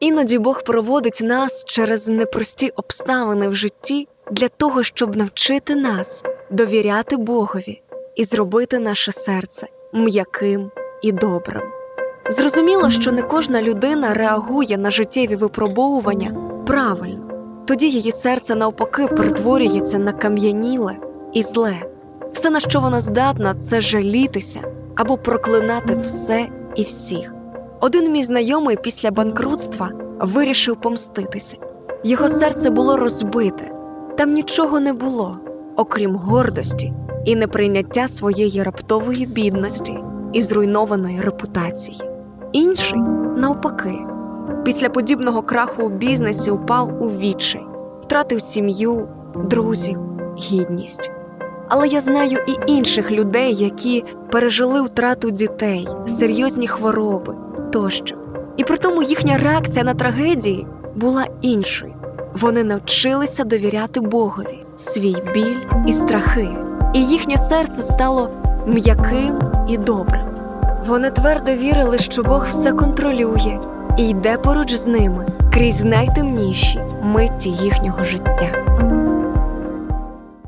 Іноді Бог проводить нас через непрості обставини в житті для того, щоб навчити нас довіряти Богові і зробити наше серце м'яким і добрим. Зрозуміло, що не кожна людина реагує на життєві випробовування правильно, тоді її серце навпаки перетворюється на кам'яніле і зле. Все, на що вона здатна, це жалітися або проклинати все і всіх. Один мій знайомий після банкрутства вирішив помститися. Його серце було розбите, там нічого не було, окрім гордості і неприйняття своєї раптової бідності і зруйнованої репутації. Інший, навпаки, після подібного краху у бізнесі упав у відчай, втратив сім'ю, друзів, гідність. Але я знаю і інших людей, які пережили втрату дітей, серйозні хвороби тощо. І при тому їхня реакція на трагедії була іншою. Вони навчилися довіряти Богові свій біль і страхи, і їхнє серце стало м'яким і добрим. Вони твердо вірили, що Бог все контролює і йде поруч з ними крізь найтемніші миті їхнього життя.